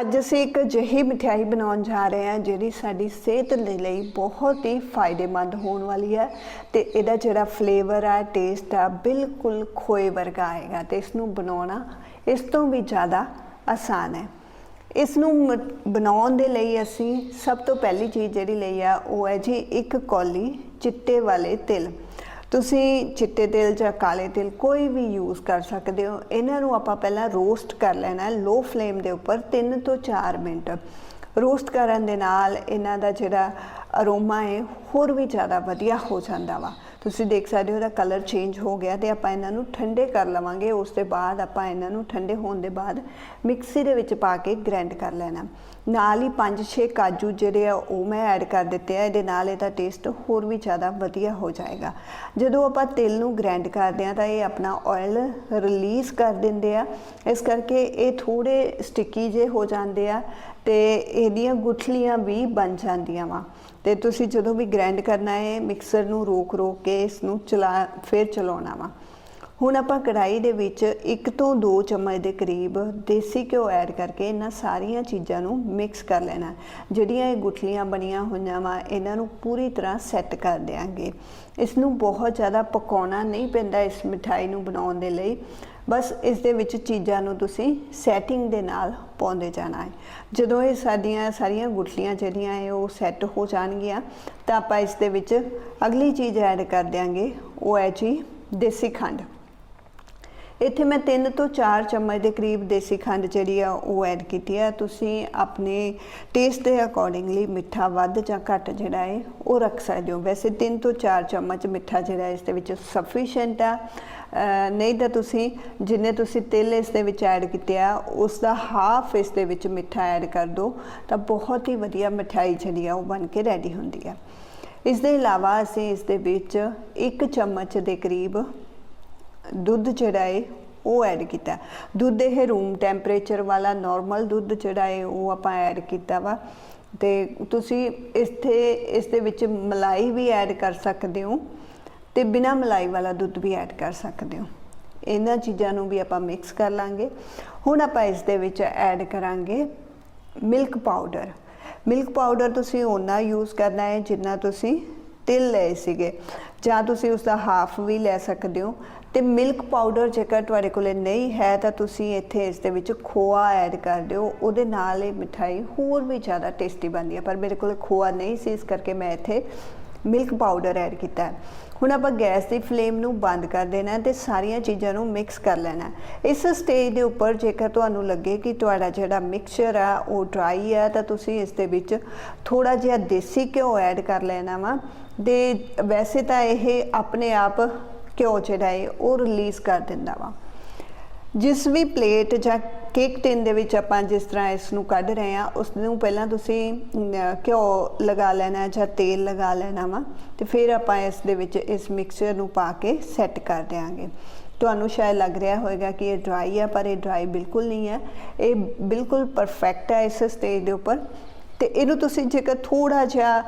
ਅੱਜ ਅਸੀਂ ਇੱਕ ਅਜਿਹੀ ਮਠਿਆਈ ਬਣਾਉਣ ਜਾ ਰਹੇ ਹਾਂ, ਜਿਹੜੀ ਸਾਡੀ ਸਿਹਤ ਦੇ ਲਈ ਬਹੁਤ ਹੀ ਫਾਇਦੇਮੰਦ ਹੋਣ ਵਾਲੀ ਹੈ ਤੇ ਇਹਦਾ ਜਿਹੜਾ ਫਲੇਵਰ ਆ ਟੇਸਟ ਆ, ਬਿਲਕੁਲ ਖੋਏ ਵਰਗਾ ਆਏਗਾ ਤੇ ਇਸ ਨੂੰ ਬਣਾਉਣਾ ਇਸ ਤੋਂ ਵੀ ਜ਼ਿਆਦਾ ਆਸਾਨ ਹੈ। ਇਸ ਨੂੰ ਮ- ਬਣਾਉਣ ਦੇ ਲਈ ਅਸੀਂ ਸਭ ਤੋਂ ਪਹਿਲੀ ਚੀਜ਼ ਜਿਹੜੀ ਲਈ ਆ, ਉਹ ਹੈ ਜੀ ਇੱਕ ਕੌਲੀ ਚਿੱਟੇ ਵਾਲੇ ਤਿਲ। ਤੁਸੀਂ ਚਿੱਟੇ ਤਿਲ ਜਾਂ ਕਾਲੇ ਤਿਲ ਕੋਈ ਵੀ ਯੂਜ਼ ਕਰ ਸਕਦੇ ਹੋ। ਇਹਨਾਂ ਨੂੰ ਆਪਾਂ ਪਹਿਲਾਂ ਰੋਸਟ ਕਰ ਲੈਣਾ ਹੈ ਲੋ ਫਲੇਮ ਦੇ ਉੱਪਰ 3 ਤੋਂ 4 ਮਿੰਟ। ਰੋਸਟ ਕਰਨ ਦੇ ਨਾਲ ਇਹਨਾਂ ਦਾ ਜਿਹੜਾ ਅਰੋਮਾ ਹੈ, ਹੋਰ ਵੀ ਜ਼ਿਆਦਾ ਵਧੀਆ ਹੋ ਜਾਂਦਾ ਵਾ। ਤੁਸੀਂ ਦੇਖ ਸਕਦੇ ਹੋ ਇਹਦਾ ਕਲਰ ਚੇਂਜ ਹੋ ਗਿਆ ਤੇ ਆਪਾਂ ਇਹਨਾਂ ਨੂੰ ਠੰਡੇ ਕਰ ਲਵਾਂਗੇ। ਉਸ ਤੋਂ ਬਾਅਦ ਆਪਾਂ ਇਹਨਾਂ ਨੂੰ ਠੰਡੇ ਹੋਣ ਦੇ ਬਾਅਦ ਮਿਕਸੀ ਦੇ ਵਿੱਚ ਪਾ ਕੇ ਗ੍ਰਾਈਂਡ ਕਰ ਲੈਣਾ। ਨਾਲ ਹੀ 5-6 ਕਾਜੂ ਜਿਹੜੇ ਆ ਉਹ ਮੈਂ ਐਡ ਕਰ ਦਿੱਤੇ ਆ, ਇਹਦੇ ਨਾਲ ਇਹਦਾ ਟੇਸਟ ਹੋਰ ਵੀ ਜ਼ਿਆਦਾ ਵਧੀਆ ਹੋ ਜਾਏਗਾ। ਜਦੋਂ ਆਪਾਂ ਤਿਲ ਨੂੰ ਗ੍ਰਾਈਂਡ ਕਰਦੇ ਆ ਤਾਂ ਇਹ ਆਪਣਾ ਆਇਲ ਰਿਲੀਜ਼ ਕਰ ਦਿੰਦੇ ਆ। ਇਸ ਕਰਕੇ ਇਹ ਥੋੜੇ ਸਟਿੱਕੀ ਜੇ ਹੋ ਜਾਂਦੇ ਆ ਤੇ ਇਹਦੀਆਂ ਗੁਠਲੀਆਂ ਵੀ ਬਣ ਜਾਂਦੀਆਂ ਵਾ। ਤੇ ਤੁਸੀਂ ਜਦੋਂ ਵੀ ਗ੍ਰਾਈਂਡ ਕਰਨਾ ਹੈ ਮਿਕਸਰ ਨੂੰ ਰੋਕ ਰੋਕ ਕੇ ਇਸ ਨੂੰ ਚਲਾ, ਫਿਰ ਚਲਾਉਣਾ ਵਾ। ਹੁਣ ਆਪਾਂ ਕੜਾਈ ਦੇ ਵਿੱਚ ਇੱਕ ਤੋਂ ਦੋ ਚਮਚ ਦੇ ਕਰੀਬ ਦੇਸੀ ਘਿਓ ਐਡ ਕਰਕੇ ਇਹਨਾਂ ਸਾਰੀਆਂ ਚੀਜ਼ਾਂ ਨੂੰ ਮਿਕਸ ਕਰ ਲੈਣਾ। ਜਿਹੜੀਆਂ ਇਹ ਗੁਠਲੀਆਂ ਬਣੀਆਂ ਹੋਈਆਂ ਵਾ, ਇਹਨਾਂ ਨੂੰ ਪੂਰੀ ਤਰ੍ਹਾਂ ਸੈੱਟ ਕਰ ਦੇਾਂਗੇ ਇਸ ਨੂੰ ਬਹੁਤ ਜ਼ਿਆਦਾ ਪਕਾਉਣਾ ਨਹੀਂ ਪੈਂਦਾ ਇਸ ਮਿਠਾਈ ਨੂੰ ਬਣਾਉਣ ਦੇ ਲਈ। ਬਸ ਇਸ ਦੇ ਵਿੱਚ ਚੀਜ਼ਾਂ ਨੂੰ ਤੁਸੀਂ ਸੈਟਿੰਗ ਦੇ ਨਾਲ ਪਾਉਂਦੇ ਜਾਣਾ ਹੈ। ਜਦੋਂ ਇਹ ਸਾਡੀਆਂ ਸਾਰੀਆਂ ਗੁਠਲੀਆਂ ਜਿਹੜੀਆਂ ਹੈ ਉਹ ਸੈੱਟ ਹੋ ਜਾਣਗੀਆਂ, ਤਾਂ ਆਪਾਂ ਇਸ ਦੇ ਵਿੱਚ ਅਗਲੀ ਚੀਜ਼ ਐਡ ਕਰ ਦਿਆਂਗੇ, ਉਹ ਹੈ ਜੀ ਦੇਸੀ ਖੰਡ। ਇੱਥੇ ਮੈਂ 3 ਤੋਂ 4 ਚਮਚ ਦੇ ਕਰੀਬ ਦੇਸੀ ਖੰਡ ਜਿਹੜੀ ਆ, ਉਹ ਐਡ ਕੀਤੀ ਆ। ਤੁਸੀਂ ਆਪਣੇ ਟੇਸਟ ਦੇ ਅਕੋਰਡਿੰਗਲੀ ਮਿੱਠਾ ਵੱਧ ਜਾਂ ਘੱਟ ਜਿਹੜਾ ਹੈ ਉਹ ਰੱਖ ਸਕਦੇ ਹੋ। ਵੈਸੇ 3 ਤੋਂ 4 ਚਮਚ ਮਿੱਠਾ ਜਿਹੜਾ ਇਸ ਦੇ ਵਿੱਚ ਸਫੀਸ਼ੀਐਂਟ ਆ। ਨਹੀਂ ਤਾਂ ਤੁਸੀਂ ਜਿੰਨੇ ਤੁਸੀਂ ਤਿਲ ਇਸ ਦੇ ਵਿੱਚ ਐਡ ਕੀਤੇ ਆ, ਉਸ ਦਾ ਹਾਫ ਇਸ ਦੇ ਵਿੱਚ ਮਿੱਠਾ ਐਡ ਕਰ ਦਿਓ ਤਾਂ ਬਹੁਤ ਹੀ ਵਧੀਆ ਮਠਿਆਈ ਜਿਹੜੀ ਆ, ਉਹ ਬਣ ਕੇ ਰੈਡੀ ਹੁੰਦੀ ਆ। ਇਸ ਦੇ ਇਲਾਵਾ ਅਸੀਂ ਇਸ ਦੇ ਵਿੱਚ 1 ਚਮਚ ਦੇ ਕਰੀਬ ਦੁੱਧ ਜਿਹੜਾ ਹੈ ਉਹ ਐਡ ਕੀਤਾ। ਦੁੱਧ ਇਹ ਰੂਮ ਟੈਂਪਰੇਚਰ ਵਾਲਾ ਨਾਰਮਲ ਦੁੱਧ ਜਿਹੜਾ ਹੈ ਉਹ ਆਪਾਂ ਐਡ ਕੀਤਾ ਵਾ। ਤੇ ਤੁਸੀਂ ਇੱਥੇ, ਇਸ ਦੇ ਵਿੱਚ ਮਲਾਈ ਵੀ ਐਡ ਕਰ ਸਕਦੇ ਹੋ ਤੇ ਬਿਨਾ ਮਲਾਈ ਵਾਲਾ ਦੁੱਧ ਵੀ ਐਡ ਕਰ ਸਕਦੇ ਹੋ। ਇਹਨਾਂ ਚੀਜ਼ਾਂ ਨੂੰ ਵੀ ਆਪਾਂ ਮਿਕਸ ਕਰ ਲਾਂਗੇ। ਹੁਣ ਆਪਾਂ ਇਸ ਦੇ ਵਿੱਚ ਐਡ ਕਰਾਂਗੇ ਮਿਲਕ ਪਾਊਡਰ ਮਿਲਕ ਪਾਊਡਰ ਤੁਸੀਂ ਓਨਾ ਯੂਜ਼ ਕਰਨਾ ਹੈ ਜਿੰਨਾ ਤੁਸੀਂ ਤਿਲ ਲਏ ਸੀਗੇ। ਜਾਂ ਤੁਸੀਂ ਉਸ ਦਾ ਹਾਫ ਵੀ ਲੈ ਸਕਦੇ ਹੋ। ਤੇ ਮਿਲਕ ਪਾਊਡਰ ਜੇਕਰ ਤੁਹਾਡੇ ਕੋਲੇ ਨਹੀਂ ਹੈ, ਤਾਂ ਤੁਸੀਂ ਇੱਥੇ ਇਸ ਦੇ ਵਿੱਚ ਖੋਆ ਐਡ ਕਰ ਦਿਓ। ਉਹਦੇ ਨਾਲ ਇਹ ਮਿਠਾਈ ਹੋਰ ਵੀ ਜ਼ਿਆਦਾ ਟੇਸਟੀ ਬਣਦੀ ਹੈ। ਪਰ ਮੇਰੇ ਕੋਲੇ ਖੋਆ ਨਹੀਂ ਸੀ, ਇਸ ਕਰਕੇ ਮੈਂ ਇੱਥੇ ਮਿਲਕ ਪਾਊਡਰ ਐਡ ਕੀਤਾ ਹੁਣ ਆਪਾਂ ਗੈਸ ਦੀ ਫਲੇਮ ਨੂੰ ਬੰਦ ਕਰ ਦੇਣਾ ਹੈ ਤੇ ਸਾਰੀਆਂ ਚੀਜ਼ਾਂ ਨੂੰ ਮਿਕਸ ਕਰ ਲੈਣਾ ਇਸ ਸਟੇਜ ਦੇ ਉੱਪਰ ਜੇਕਰ ਤੁਹਾਨੂੰ ਲੱਗੇ ਕਿ ਤੁਹਾਡਾ ਜਿਹੜਾ ਮਿਕਸਚਰ ਆ, ਉਹ ਡਰਾਈ ਆ, ਤਾਂ ਤੁਸੀਂ ਇਸ ਦੇ ਵਿੱਚ ਥੋੜਾ ਜਿਹਾ ਦੇਸੀ ਘਿਓ ਐਡ ਕਰ ਲੈਣਾ ਵਾ। ਦੇ ਵੈਸੇ ਤਾਂ ਇਹ ਆਪਣੇ ਆਪ ਘਿਓ ਜਿਹੜਾ ਹੈ ਉਹ ਰਿਲੀਜ਼ ਕਰ ਦਿੰਦਾ ਵਾ। ਜਿਸ ਵੀ ਪਲੇਟ ਜਾਂ ਕੇਕ ਟਿਨ ਦੇ ਵਿੱਚ ਆਪਾਂ ਜਿਸ ਤਰ੍ਹਾਂ ਇਸ ਨੂੰ ਕੱਢ ਰਹੇ ਆ ਉਸ ਨੂੰ ਪਹਿਲਾਂ ਤੁਸੀਂ ਘਿਓ ਲਗਾ ਲੈਣਾ ਜਾਂ ਤੇਲ ਲਗਾ ਲੈਣਾ ਵਾ ਤੇ ਫਿਰ ਆਪਾਂ ਇਸ ਦੇ ਵਿੱਚ ਇਸ ਮਿਕਸਚਰ ਨੂੰ ਪਾ ਕੇ ਸੈੱਟ ਕਰ ਦਿਆਂਗੇ। ਤੁਹਾਨੂੰ ਸ਼ਾਇਦ ਲੱਗ ਰਿਹਾ ਹੋਵੇਗਾ ਕਿ ਇਹ ਡਰਾਈ ਆ, ਪਰ ਇਹ ਡਰਾਈ ਬਿਲਕੁਲ ਨਹੀਂ ਹੈ। ਇਹ ਬਿਲਕੁਲ ਪਰਫੈਕਟ ਹੈ ਇਸ ਸਟੇਜ ਦੇ ਉੱਪਰ। ਤੇ ਇਹਨੂੰ ਤੁਸੀਂ ਜੇਕਰ ਥੋੜਾ ਜਿਹਾ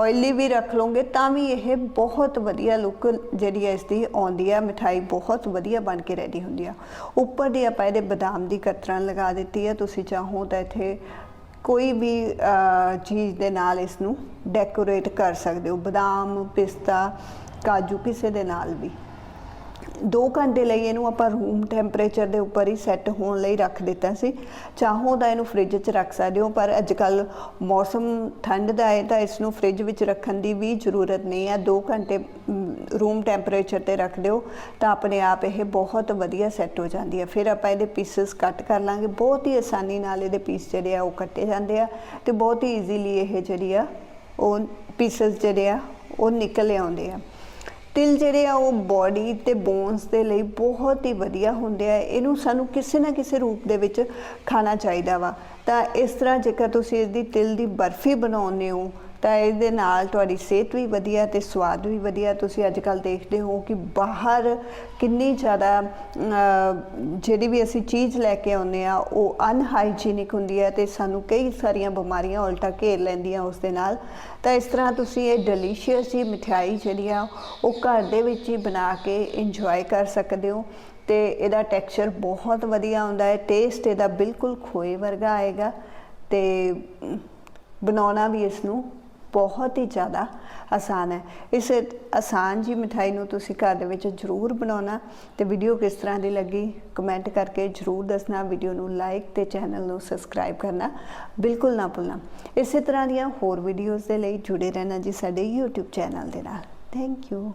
ਆਇਲੀ ਵੀ ਰੱਖ ਲਓਗੇ, ਤਾਂ ਵੀ ਇਹ ਬਹੁਤ ਵਧੀਆ ਲੁੱਕ ਜਿਹੜੀ ਹੈ ਇਸ ਦੀ ਆਉਂਦੀ ਹੈ, ਮਠਾਈ ਬਹੁਤ ਵਧੀਆ ਬਣ ਕੇ ਰੈਡੀ ਹੁੰਦੀ ਆ। ਉੱਪਰ ਦੀ ਆਪਾਂ ਇਹਦੇ ਬਦਾਮ ਦੀ ਕਤਰਨ ਲਗਾ ਦਿੱਤੀ ਹੈ ਤੁਸੀਂ ਚਾਹੋ ਤਾਂ ਇੱਥੇ ਕੋਈ ਵੀ ਚੀਜ਼ ਦੇ ਨਾਲ ਇਸ ਨੂੰ ਡੈਕੋਰੇਟ ਕਰ ਸਕਦੇ ਹੋ, ਬਦਾਮ, ਪਿਸਤਾ, ਕਾਜੂ, ਕਿਸੇ ਦੇ ਨਾਲ ਵੀ। 2 ਘੰਟੇ ਲਈ ਇਹਨੂੰ ਆਪਾਂ ਰੂਮ ਟੈਂਪਰੇਚਰ ਦੇ ਉੱਪਰ ਹੀ ਸੈੱਟ ਹੋਣ ਲਈ ਰੱਖ ਦਿੱਤਾ ਸੀ। ਚਾਹੋ ਤਾਂ ਇਹਨੂੰ ਫ੍ਰਿਜ 'ਚ ਰੱਖ ਸਕਦੇ ਹੋ, ਪਰ ਅੱਜ ਕੱਲ ਮੌਸਮ ਠੰਡ ਦਾ ਹੈ ਤਾਂ ਇਸ ਨੂੰ ਫ੍ਰਿਜ ਵਿੱਚ ਰੱਖਣ ਦੀ ਵੀ ਜ਼ਰੂਰਤ ਨਹੀਂ ਹੈ। 2 ਘੰਟੇ ਰੂਮ ਟੈਂਪਰੇਚਰ ਤੇ ਰੱਖ ਦਿਓ ਤਾਂ ਆਪਣੇ ਆਪ ਇਹ ਬਹੁਤ ਵਧੀਆ ਸੈੱਟ ਹੋ ਜਾਂਦੀ ਹੈ। ਫਿਰ ਆਪਾਂ ਇਹਦੇ ਪੀਸਸ ਕੱਟ ਕਰ ਲਾਂਗੇ। ਬਹੁਤ ਹੀ ਆਸਾਨੀ ਨਾਲ ਇਹਦੇ ਪੀਸ ਜਿਹੜੇ ਆ ਉਹ ਕੱਟੇ ਜਾਂਦੇ ਆ ਤੇ ਬਹੁਤ ਹੀ ਈਜ਼ੀਲੀ ਇਹ ਜਿਹੜੀ ਆ ਉਹ ਪੀਸਸ ਜਿਹੜੇ ਆ ਉਹ ਨਿਕਲ ਆਉਂਦੇ ਆ। ਤਿਲ ਜਿਹੜੇ ਆ ਉਹ ਬਾਡੀ ਤੇ ਬੋਨਸ ਦੇ ਲਈ ਬਹੁਤ ਹੀ ਵਧੀਆ ਹੁੰਦੇ ਆ, ਇਹਨੂੰ ਸਾਨੂੰ ਕਿਸੇ ਨਾ ਕਿਸੇ ਰੂਪ ਦੇ ਵਿੱਚ ਖਾਣਾ ਚਾਹੀਦਾ ਵਾ। ਤਾਂ ਇਸ ਤਰ੍ਹਾਂ ਜੇਕਰ ਤੁਸੀਂ ਇਹਦੀ ਤਿਲ ਦੀ ਬਰਫੀ ਬਣਾਉਂਦੇ ਹੋ ਤਾਂ ਇਹਦੇ ਨਾਲ ਤੁਹਾਡੀ ਸਿਹਤ ਵੀ ਵਧੀਆ ਤੇ ਸਵਾਦ ਵੀ ਵਧੀਆ। ਤੁਸੀਂ ਅੱਜ ਕੱਲ ਦੇਖਦੇ ਹੋ ਕਿ ਬਾਹਰ ਕਿੰਨੀ ਜ਼ਿਆਦਾ ਜਿਹੜੀ ਵੀ ਅਸੀਂ ਚੀਜ਼ ਲੈ ਕੇ ਆਉਂਦੇ ਆ ਉਹ ਅਨਹਾਈਜੀਨਿਕ ਹੁੰਦੀ ਹੈ ਤੇ ਸਾਨੂੰ ਕਈ ਸਾਰੀਆਂ ਬਿਮਾਰੀਆਂ ਉਲਟਾ ਘੇਰ ਲੈਂਦੀਆਂ ਉਸ ਦੇ ਨਾਲ। ਤਾਂ ਇਸ ਤਰ੍ਹਾਂ ਤੁਸੀਂ ਇਹ ਡਿਲੀਸ਼ੀਅਸ ਜੀ ਮਠਿਆਈ ਜਿਹੜੀ ਆ, ਉਹ ਘਰ ਦੇ ਵਿੱਚ ਹੀ ਬਣਾ ਕੇ ਇੰਜੋਏ ਕਰ ਸਕਦੇ ਹੋ ਤੇ ਇਹਦਾ ਟੈਕਸਚਰ ਬਹੁਤ ਵਧੀਆ ਹੁੰਦਾ ਹੈ। ਟੇਸਟ ਇਹਦਾ ਬਿਲਕੁਲ ਖੋਏ ਵਰਗਾ ਆਏਗਾ ਤੇ ਬਣਾਉਣਾ ਵੀ ਇਸ ਨੂੰ ਬਹੁਤ ਹੀ ਜ਼ਿਆਦਾ ਆਸਾਨ ਹੈ। ਇਸ ਆਸਾਨ ਜੀ ਮਿਠਾਈ ਨੂੰ ਤੁਸੀਂ ਘਰ ਦੇ ਵਿੱਚ ਜ਼ਰੂਰ ਬਣਾਉਣਾ ਤੇ ਵੀਡੀਓ ਕਿਸ ਤਰ੍ਹਾਂ ਦੀ ਲੱਗੀ ਕਮੈਂਟ ਕਰਕੇ ਜ਼ਰੂਰ ਦੱਸਣਾ ਵੀਡੀਓ ਨੂੰ ਲਾਈਕ ਤੇ ਚੈਨਲ ਨੂੰ ਸਬਸਕ੍ਰਾਈਬ ਕਰਨਾ, ਬਿਲਕੁਲ ਨਾ ਭੁੱਲਣਾ। ਇਸੇ ਤਰ੍ਹਾਂ ਦੀਆਂ ਹੋਰ ਵੀਡੀਓਜ਼ ਦੇ ਲਈ ਜੁੜੇ ਰਹਿਣਾ ਜੀ ਸਾਡੇ YouTube ਚੈਨਲ ਦੇ ਨਾਲ। Thank you